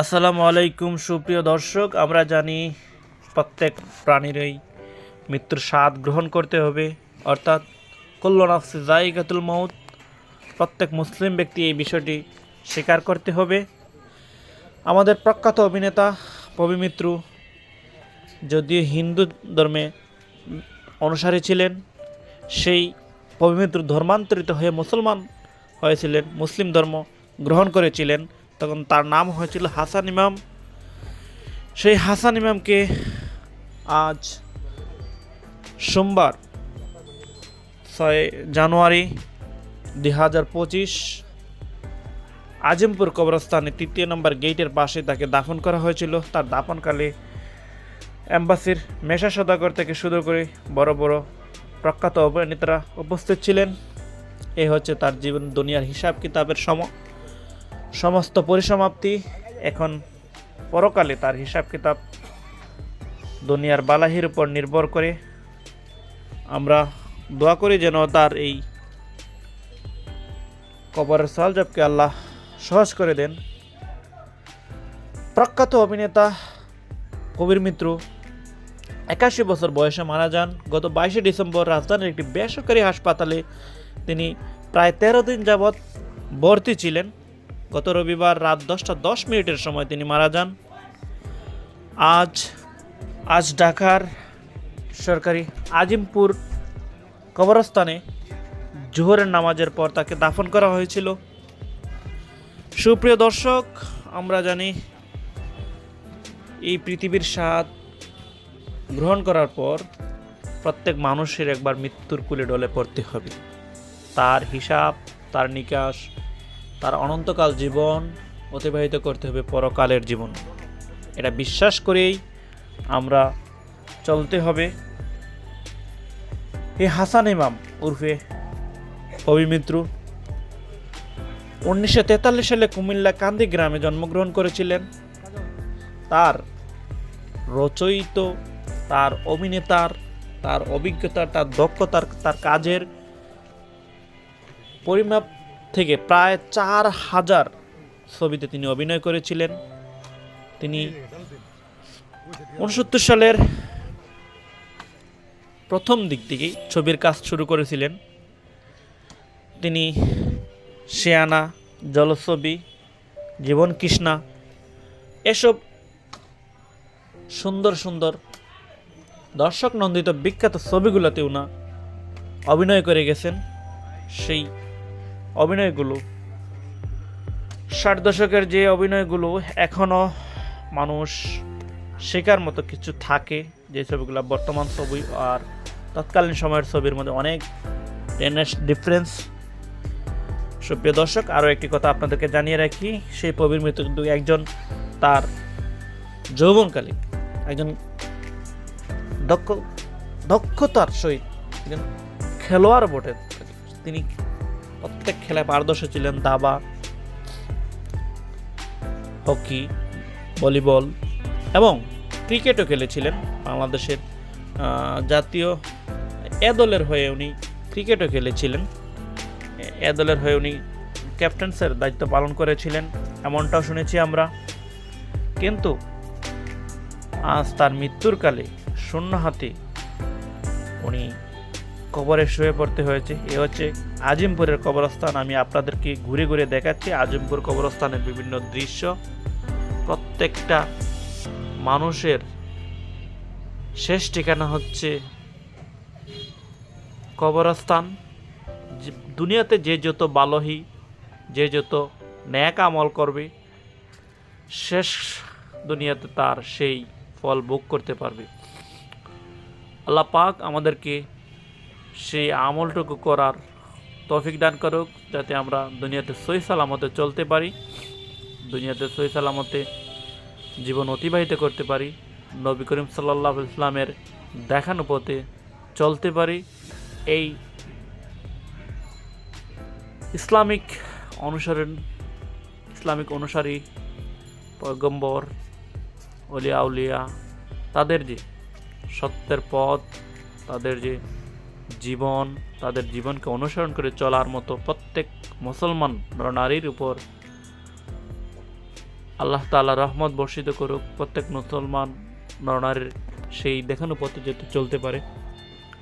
আসসালামু আলাইকুম, সুপ্রিয় দর্শক। আমরা জানি প্রত্যেক প্রাণীরই মৃত্যুর স্বাদ গ্রহণ করতে হবে। অর্থাৎ কল্যাণাফসি জায়গাতুল মৌত প্রত্যেক মুসলিম ব্যক্তি এই বিষয়টি স্বীকার করতে হবে। আমাদের প্রখ্যাত অভিনেতা পবিমিত্রু যদিও হিন্দু ধর্মে অনুসারী ছিলেন, সেই পবি পবিমিত্র ধর্মান্তরিত হয়ে মুসলমান হয়েছিলেন, মুসলিম ধর্ম গ্রহণ করেছিলেন। তখন তার নাম হয়েছিল হাসান ইমাম। সেই হাসান ইমামকে আজ সোমবার ছয় জানুয়ারি দুই হাজার পঁচিশ আজিমপুর কবরস্থানে তৃতীয় নম্বর গেটের পাশে তাকে দাফন করা হয়েছিল। তার দাফনকালে অ্যাম্বাসির মেশা সদাগর থেকে শুরু করে বড় বড় প্রখ্যাত অভিনেতারা উপস্থিত ছিলেন। এই হচ্ছে তার জীবন দুনিয়ার হিসাব কিতাবের সম সমস্ত পরিসমাপ্তি। এখন পরকালে তার হিসাব কিতাব দুনিয়ার বালাহির উপর নির্ভর করে। আমরা দোয়া করি যেন তার এই কবরের সালজবকে আল্লাহ সহজ করে দেন। প্রখ্যাত অভিনেতা কবির মিত্র একাশি বছর বয়সে মারা যান। গত বাইশে ডিসেম্বর রাজধানীর একটি বেসরকারি হাসপাতালে তিনি প্রায় তেরো দিন যাবৎ ভর্তি ছিলেন। গত রবিবার রাত দশটা দশ মিনিটের সময় তিনি মারা যান। আজ আজ ঢাকার সরকারি আজিমপুর কবরস্থানে জোহরের নামাজের পর তাকে দাফন করা হয়েছিল। সুপ্রিয় দর্শক, আমরা জানি এই পৃথিবীর স্বাদ গ্রহণ করার পর প্রত্যেক মানুষের একবার মৃত্যুর কুলে ডলে পড়তে হবে। তার হিসাব, তার নিকাশ তার অনন্তকাল জীবন অতিবাহিত করতে হবে পরকালের জীবন। এটা বিশ্বাস করেই আমরা চলতে হবে। এই হাসান ইমাম উর্ফে অভিমিত্রু উনিশশো তেতাল্লিশ সালে কুমিল্লা কান্দি গ্রামে জন্মগ্রহণ করেছিলেন। তার রচয়িত, তার অভিনেতার তার অভিজ্ঞতার তার দক্ষতার তার কাজের পরিমাপ থেকে প্রায় চার হাজার ছবিতে তিনি অভিনয় করেছিলেন। তিনি উনসত্তর সালের প্রথম দিক থেকেই ছবির কাজ শুরু করেছিলেন। তিনি শেয়ানা, জলছবি, জীবন কৃষ্ণা এসব সুন্দর সুন্দর দর্শক নন্দিত বিখ্যাত ছবিগুলোতেও না অভিনয় করে গেছেন সেই অভিনয়গুলো। ষাট দশকের যে অভিনয়গুলো এখনও মানুষ শেখার মতো কিছু থাকে যে ছবিগুলো বর্তমান ছবি আর তৎকালীন সময়ের ছবির মধ্যে অনেক ডিফারেন্স। সুপ্রিয় দর্শক, আরও একটি কথা আপনাদেরকে জানিয়ে রাখি, সেই প্রবীর মৃত্যু কিন্তু একজন তার যৌবনকালে একজন দক্ষ, দক্ষতার সহিত একজন খেলোয়াড় বটে। তিনি প্রত্যেক খেলায় পারদর্শী ছিলেন দাবা, হকি, ভলিবল এবং ক্রিকেটও খেলেছিলেন বাংলাদেশের জাতীয় এ দলের হয়ে উনি ক্রিকেটও খেলেছিলেন। এ- দলের হয়ে উনি ক্যাপ্টেন্সের দায়িত্ব পালন করেছিলেন, এমনটাও শুনেছি আমরা। কিন্তু আজ তার মৃত্যুর কালে শূন্য হাতে উনি কবরে শুয়ে পড়তে হয়েছে। এ হচ্ছে আজিমপুরের কবরস্থান। আমি আপনাদেরকে ঘুরে ঘুরে দেখাচ্ছি আজিমপুর কবরস্থানের বিভিন্ন দৃশ্য। প্রত্যেকটা মানুষের শেষ ঠিকানা হচ্ছে কবরস্থান। দুনিয়াতে যে যত বালহী, যে যত ন্যাক আমল করবে, শেষ দুনিয়াতে তার সেই ফল ভোগ করতে পারবে। আল্লাহ পাক আমাদেরকে সেই আমলটুকু করার তৌফিক দান করুক, যাতে আমরা দুনিয়াতে সই সালামতে চলতে পারি, দুনিয়াতে সই সালামতে জীবন অতিবাহিত করতে পারি, নবী করিম সাল্লাহ ইসলামের দেখানো পথে চলতে পারি। এই ইসলামিক অনুসরণ ইসলামিক অনুসারী, পয়গম্বর অলিয়া উলিয়া, তাদের যে সত্যের পথ, তাদের যে জীবন, তাদের জীবনকে অনুসরণ করে চলার মতো প্রত্যেক মুসলমান নরনারীর উপর আল্লাহ তাআলা রহমত বর্ষিত করুক, প্রত্যেক মুসলমান নরনারীর সেই দেখানো পথে যেতে চলতে পারে।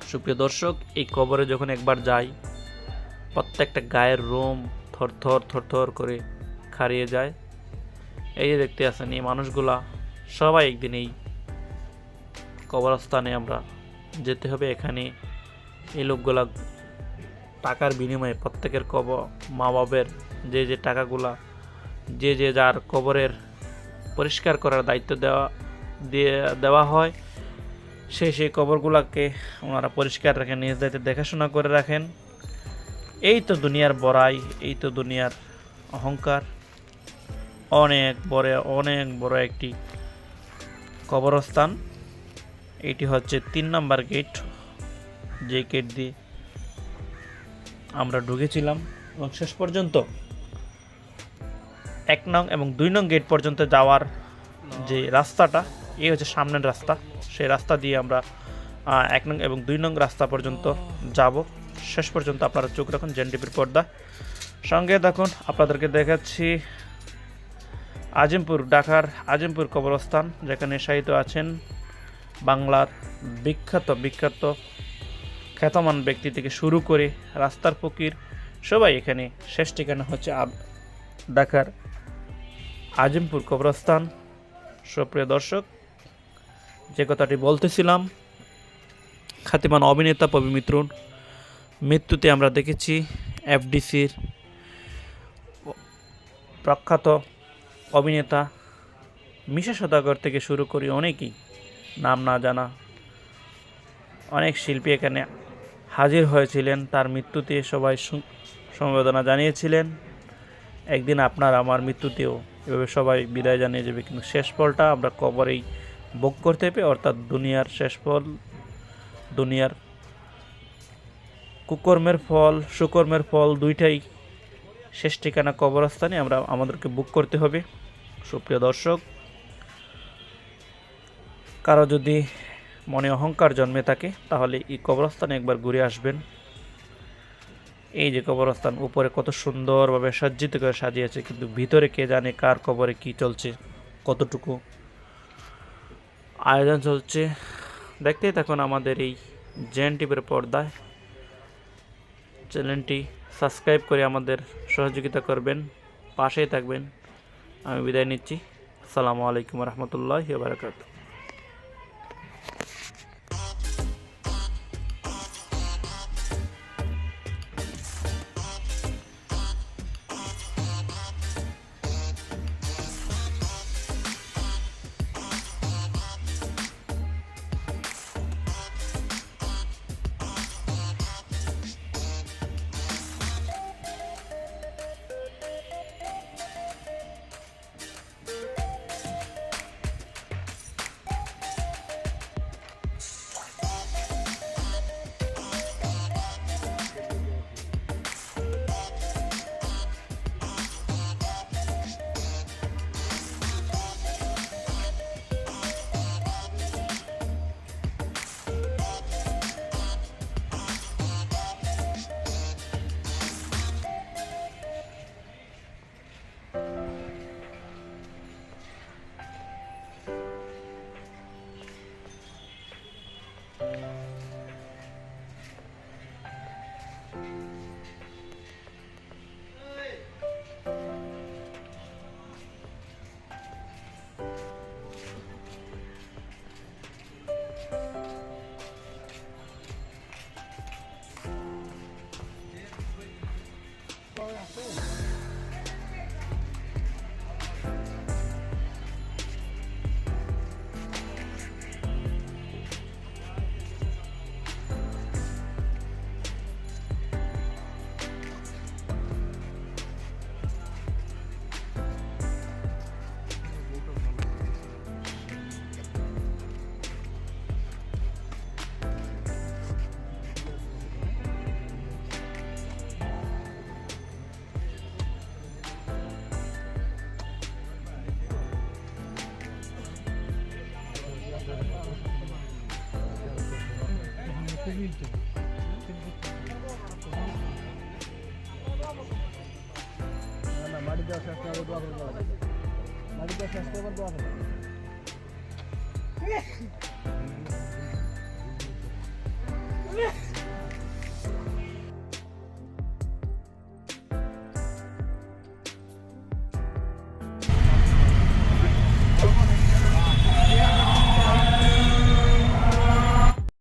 সুপ্রিয় দর্শক, এই কবরে যখন একবার যাই, প্রত্যেকটা গায়ের রোম থরথর থরথর করে খারিয়ে যায়। এই যে দেখতে আছেন এই মানুষগুলা, সবাই একদিন এই কবরস্থানে আমরা যেতে হবে। এখানে এই লোকগুলা টাকার বিনিময়ে প্রত্যেকের কব মা বাবের যে যে টাকাগুলা, যে যে যার কবরের পরিষ্কার করার দায়িত্ব দেওয়া, দিয়ে, দেওয়া হয়, সেই সেই কবরগুলাকে ওনারা পরিষ্কার রাখেন, নিজ দায়িত্বে দেখাশোনা করে রাখেন। এই তো দুনিয়ার বড়াই, এই তো দুনিয়ার অহংকার। অনেক বড় অনেক বড় একটি কবরস্থান। এটি হচ্ছে তিন নম্বর গেট। যে গেট দিয়ে আমরা ঢুকেছিলাম এবং শেষ পর্যন্ত এক নং এবং দুই নং গেট পর্যন্ত যাওয়ার যে রাস্তাটা, এই হচ্ছে সামনের রাস্তা। সেই রাস্তা দিয়ে আমরা এক নং এবং দুই নং রাস্তা পর্যন্ত যাব। শেষ পর্যন্ত আপনারা চোখ রাখুন জেনটিপির পর্দা। সঙ্গে দেখুন আপনাদেরকে দেখাচ্ছি আজিমপুর, ঢাকার আজিমপুর কবরস্থান, যেখানে শায়িত আছেন বাংলার বিখ্যাত বিখ্যাত খ্যাতমান ব্যক্তি থেকে শুরু করে রাস্তার ফকির, সবাই এখানে শেষ ঠিকানা হচ্ছে আব- ঢাকার আজিমপুর কবরস্থান। সুপ্রিয় দর্শক, যে কথাটি বলতেছিলাম, খ্যাতিমান অভিনেতা পবিমিত্রুর মৃত্যুতে আমরা দেখেছি এফডিসির প্রখ্যাত অভিনেতা মিশা সদাগর থেকে শুরু করি অনেকেই নাম না জানা অনেক শিল্পী এখানে হাজির হয়েছিলেন, তার মৃত্যুতে সবাই সমবেদনা জানিয়েছিলেন। একদিন আপনার আমার মৃত্যুতেও এভাবে সবাই বিদায় জানিয়ে যাবে, কিন্তু শেষ ফলটা আমরা কবরেই ভোগ করতে হবে অর্থাৎ দুনিয়ার শেষ ফল দুনিয়ার কুকর্মের ফল, সুকর্মের ফল দুইটাই শেষ ঠিকানা কবরস্থানে আমরা আমাদেরকে বুক করতে হবে। সুপ্রিয় দর্শক, কারও যদি মনে অহংকার জন্মে থাকে তাহলে এই কবরস্থানে একবার ঘুরে আসবেন। এই যে কবরস্থান, উপরে কত সুন্দরভাবে সজ্জিত করে সাজিয়েছে, কিন্তু ভিতরে কে জানে কার কবরে কি চলছে, কতটুকু আয়োজন চলছে। দেখতেই থাকুন আমাদের এই জেন টিভির পর্দায়। চ্যানেলটি সাবস্ক্রাইব করে আমাদের সহযোগিতা করবেন, পাশেই থাকবেন। আমি বিদায় নিচ্ছি। আসসালামু আলাইকুম রহমতুল্লাহ বারকাত তিনটে না মাটি দেওয়া শেষ না দোয়া করে দেওয়া মাটি দেওয়া শেষ করে দোয়া করে Yeah.